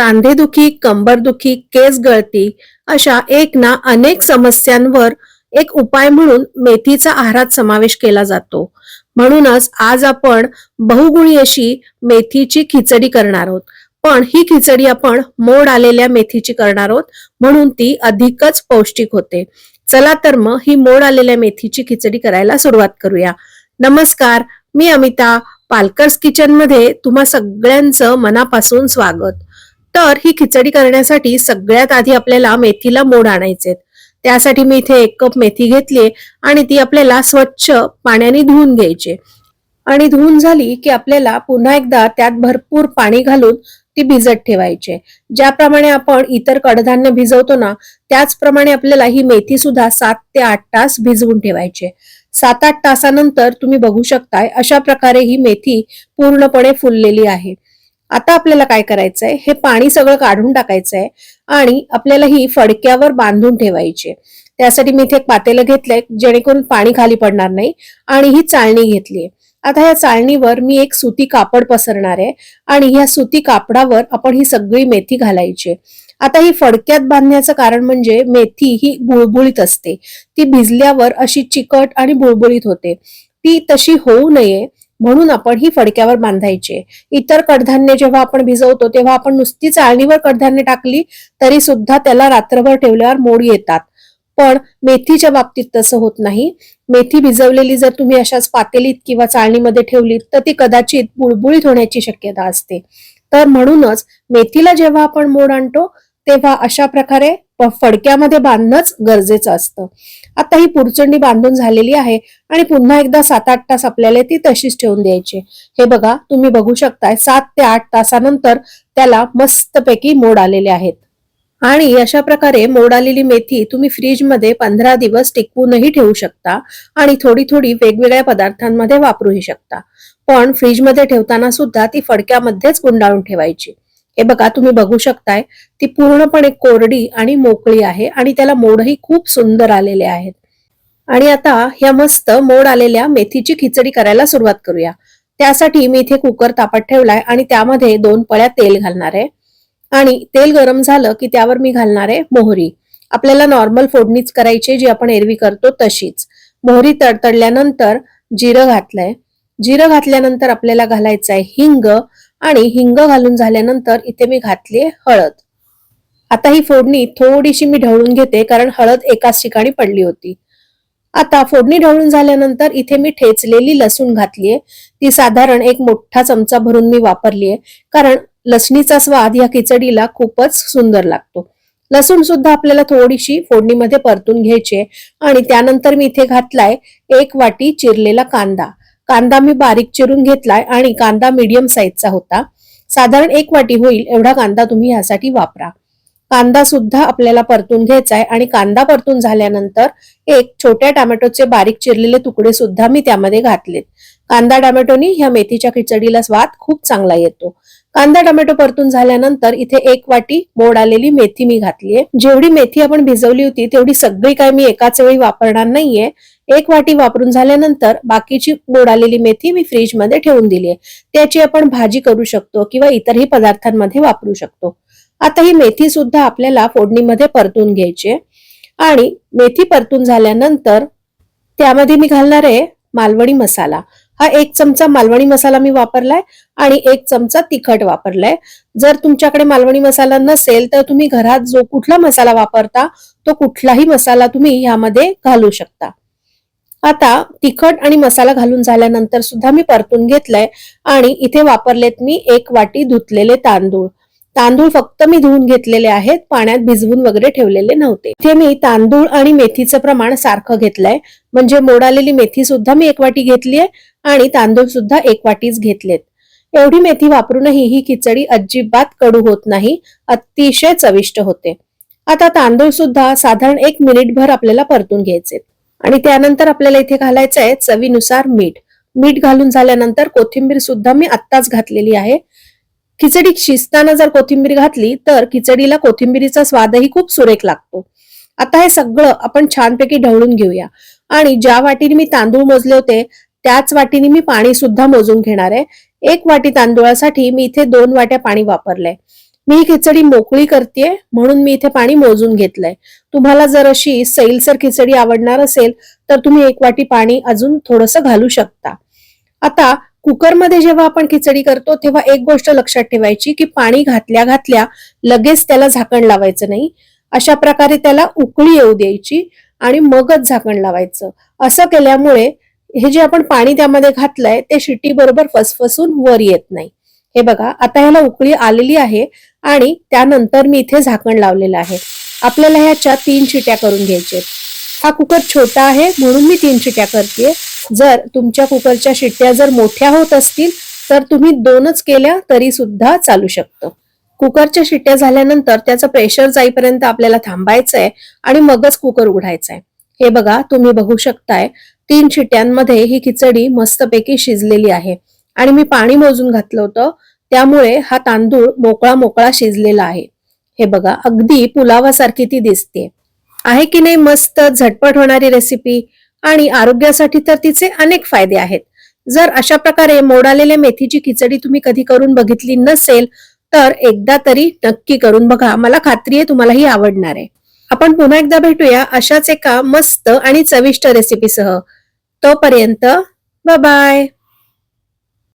सांधेदुखी कंबरदुखी केस गळती अशा एक ना अनेक समस्यांवर एक उपाय म्हणून मेथीचा आहारात समावेश केला जातो. म्हणूनच आज आपण बहुगुणी अशी मेथीची खिचडी करणार आहोत. पण ही खिचडी आपण मोड आलेल्या मेथीची करणार आहोत. म्हणून ती अधिकच पौष्टिक होते. चला तर मग ही मोड आलेल्या मेथीची खिचडी करायला सुरुवात करूया. नमस्कार मी अमिता पालकर्स किचनमध्ये तुम्हा सगळ्यांचं मनापासून स्वागत. तर ही खिचडी करण्यासाठी सगळ्यात आधी आपल्याला मेथीला मोड आणायचे त्यासाठी मी इथे एक कप मेथी घेतली आणि ती आपल्याला स्वच्छ पाण्याने धुवून घ्यायची. आणि धुवून झाली की आपल्याला पुन्हा एकदा त्यात भरपूर पाणी घालून ती भिजत ठेवायची. ज्याप्रमाणे आपण इतर कडधान्य भिजवतो ना त्याचप्रमाणे आपल्याला ही मेथी सुद्धा सात ते आठ तास भिजवून ठेवायचे. सात आठ तासानंतर तुम्ही बघू शकताय अशा प्रकारे ही मेथी पूर्णपणे फुललेली आहे. आता आपल्याला काय करायचंय? हे पाणी सगळं काढून टाकायचंय आणि आपल्याला ही फडक्यावर बांधून ठेवायची. त्यासाठी मी इथे एक पातेलं घेतलंय जेणेकरून पाणी खाली पडणार नाही आणि ही चाळणी घेतलीय. आता या चाळणीवर मी एक सुती कापड पसरणार आहे आणि ह्या सुती कापडावर आपण ही सगळी मेथी घालायची. आता ही फडक्यात बांधण्याचं कारण म्हणजे मेथी ही बुळबुळीत असते. ती भिजल्यावर अशी चिकट आणि बुळबुळीत होते. ती तशी होऊ नये म्हणून आपण ही फडक्यावर बांधायची. इतर कडधान्य जेव्हा आपण भिजवतो तेव्हा आपण नुसती चाळणीवर कडधान्य टाकली तरी सुद्धा त्याला रात्रभर ठेवल्यावर मोड येतात. पण मेथीच्या बाबतीत तसं होत नाही. मेथी भिजवलेली जर तुम्ही अशाच पातेलीत किंवा चाळणीमध्ये ठेवलीत तर ती कदाचित बुळबुळीत होण्याची शक्यता असते. तर म्हणूनच मेथीला जेव्हा आपण मोड आणतो तेव्हा अशा प्रकारे फडक्यामध्ये बांधणंच गरजेचं असतं. आता ही पुरचंडी बांधून झालेली आहे आणि पुन्हा एकदा सात आठ तास आपल्याला ती तशीच ठेवून द्यायची. हे बघा तुम्ही बघू शकताय सात ते आठ तासानंतर त्याला मस्तपैकी मोड आलेले आहेत. आणि अशा प्रकारे मोड आलेली मेथी तुम्ही फ्रीजमध्ये पंधरा दिवस टिकवूनही ठेवू शकता आणि थोडी थोडी वेगवेगळ्या पदार्थांमध्ये वापरूही शकता. पण फ्रीजमध्ये ठेवताना सुद्धा ती फडक्यामध्येच गुंडाळून ठेवायची. हे बघा तुम्ही बघू शकताय ती पूर्णपणे कोरडी आणि मोकळी आहे आणि त्याला मोडही खूप सुंदर आलेले आहेत. आणि आता ह्या मस्त मोड आलेल्या मेथीची खिचडी करायला सुरुवात करूया. त्यासाठी मी इथे कुकर तापत ठेवलाय आणि त्यामध्ये दोन पळ्या तेल घालणार आहे. आणि तेल गरम झालं की त्यावर मी घालणार आहे मोहरी. आपल्याला नॉर्मल फोडणीच करायची जी आपण एरवी करतो तशीच. मोहरी तडतडल्यानंतर जिरं घातलंय. जिरं घातल्यानंतर आपल्याला घालायचं आहे हिंग आणि हिंग घालून झाल्यानंतर इथे मी घातली हळद. आता ही फोडणी थोडीशी मी ढवळून घेते कारण हळद एकाच ठिकाणी पडली होती. आता फोडणी ढवळून झाल्यानंतर इथे मी ठेचलेली लसूण घातलीये. ती साधारण एक मोठा चमचा भरून मी वापरलीये कारण लसणीचा स्वाद या खिचडीला खूपच सुंदर लागतो. लसूण सुद्धा आपल्याला थोडीशी फोडणीमध्ये परतून घ्यायची आणि त्यानंतर मी इथे घातलाय एक वाटी चिरलेला कांदा. कांदा मी बारीक चिरून घेतलाय आणि कांदा मीडियम साईजचा होता. साधारण एक वाटी होईल एवढा कांदा तुम्ही यासाठी वापरा. कांदा सुद्धा आपल्याला परतून घ्यायचा आहे. आणि कांदा परतून झाल्यानंतर एक छोट्या टोमॅटोचे बारीक चिरलेले तुकडे सुद्धा मी त्यामध्ये घातलेत. कांदा टोमॅटोनी ह्या मेथीच्या खिचडीला स्वाद खूप चांगला येतो. कांदा टोमॅटो परतून झाल्यानंतर इथे एक वाटी मोड आलेली मेथी मी घातलीये जेवढी मेथी आपण भिजवली होती तेवढी सगळी काय मी एकाच वेळी वापरणार नाहीये. एक वाटी वापरून झाल्यानंतर बाकीची मोड आलेली मेथी मी फ्रीजमध्ये ठेवून दिली त्याची आपण भाजी करू शकतो किंवा इतरही पदार्थांमध्ये वापरू शकतो. आता ही मेथी सुद्धा आपल्याला फोडणीमध्ये परतून घ्यायची आहे. आणि मेथी परतून झाल्यानंतर त्यामध्ये मी घालणार आहे मालवणी मसाला. हा एक चमचा मालवणी मसाला मी वापरलाय आणि एक चमचा तिखट वापरलाय. जर तुमच्याकडे मालवणी मसाला नसेल तर तुम्ही घरात जो कुठला मसाला वापरता तो कुठलाही मसाला तुम्ही ह्यामध्ये घालू शकता. आता तिखट आणि मसाला घालून झाल्यानंतर सुद्धा मी परतून घेतलाय आणि इथे वापरलेत मी एक वाटी धुतलेले तांदूळ. तांदूळ फक्त मी धुवून घेतलेले आहेत पाण्यात भिजवून वगैरे ठेवलेले नव्हते. इथे मी तांदूळ आणि मेथीचं प्रमाण सारखं घेतलंय. म्हणजे मोडालेली मेथी सुद्धा मी एक वाटी घेतलीये आणि तांदूळ सुद्धा एक वाटीच घेतलेत. एवढी मेथी वापरूनही ही खिचडी अजिबात कडू होत नाही अतिशय चविष्ट होते. आता तांदूळ सुद्धा साधारण एक मिनिटभर आपल्याला परतून घ्यायचे. आणि त्यानंतर आपल्याला इथे घालायचं आहे चवीनुसार मीठ. मीठ घालून झाल्यानंतर कोथिंबीर सुद्धा मी आत्ताच घातलेली आहे. खिचडी शिजताना जर कोथिंबीर घातली तर खिचडीला कोथिंबीरीचा स्वादही खूप सुरेख लागतो. आता हे सगळं आपण छानपैकी ढवळून घेऊया. आणि ज्या वाटीने मी तांदूळ मोजले होते त्याच वाटीने मी पाणी सुद्धा मोजून घेणार आहे. एक वाटी तांदूळासाठी मी इथे दोन वाट्या पाणी वापरलंय. मी ही खिचडी मोकळी करते म्हणून मी इथे पाणी मोजून घेतलंय. तुम्हाला जर अशी सैलसर खिचडी आवडणार असेल तर तुम्ही एक वाटी पाणी अजून थोडस घालू शकता. आता कुकरमध्ये जेव्हा आपण खिचडी करतो तेव्हा एक गोष्ट लक्षात ठेवायची की पाणी घातल्या घातल्या लगेच त्याला झाकण लावायचं नाही. अशा प्रकारे त्याला उकळी येऊ द्यायची आणि मगच झाकण लावायचं. असं केल्यामुळे हे जे आपण पाणी त्यामध्ये घातलंय ते शिटी बरोबर फसफसून वर येत नाही. हे बघा आता ह्याला उकळी आलेली आहे आणि त्यानंतर मी इथे झाकण लावलेलं आहे. आपल्याला ह्याच्या तीन शिट्या करून घ्यायच्या आहेत. हा कुकर छोटा आहे म्हणून मी तीन शिट्या करते. जर तुमच्या कुकरच्या शिट्ट्या जर मोठ्या होत असतील तर तुम्ही दोनच केल्या तरी सुद्धा चालू शकतं. कुकरच्या शिट्ट्या झाल्यानंतर त्याचं प्रेशर जाईपर्यंत आपल्याला थांबायचं आहे आणि मगच कुकर उघडायचा आहे हे बघा तुम्ही बघू शकताय तीन शिट्ट्यांमध्ये ही खिचडी मस्तपैकी शिजलेली आहे. आणि मी पाणी मोजून घातलं होतं त्यामुळे हा तांदूळ मोकळा मोकळा शिजलेला आहे. हे बघा अगदी पुलावासारखी ती दिसते आहे की नाही मस्त झटपट होणारी रेसिपी आणि आरोग्यासाठी तर तिचे अनेक फायदे आहेत. जर अशा प्रकारे मोडालेल्या मेथीची खिचडी तुम्ही कधी करून बघितली नसेल तर एकदा तरी नक्की करून बघा. मला खात्री आहे तुम्हाला ही आवडणार आहे. आपण पुन्हा एकदा भेटूया अशाच एका मस्त आणि चविष्ट रेसिपीसह तोपर्यंत बाय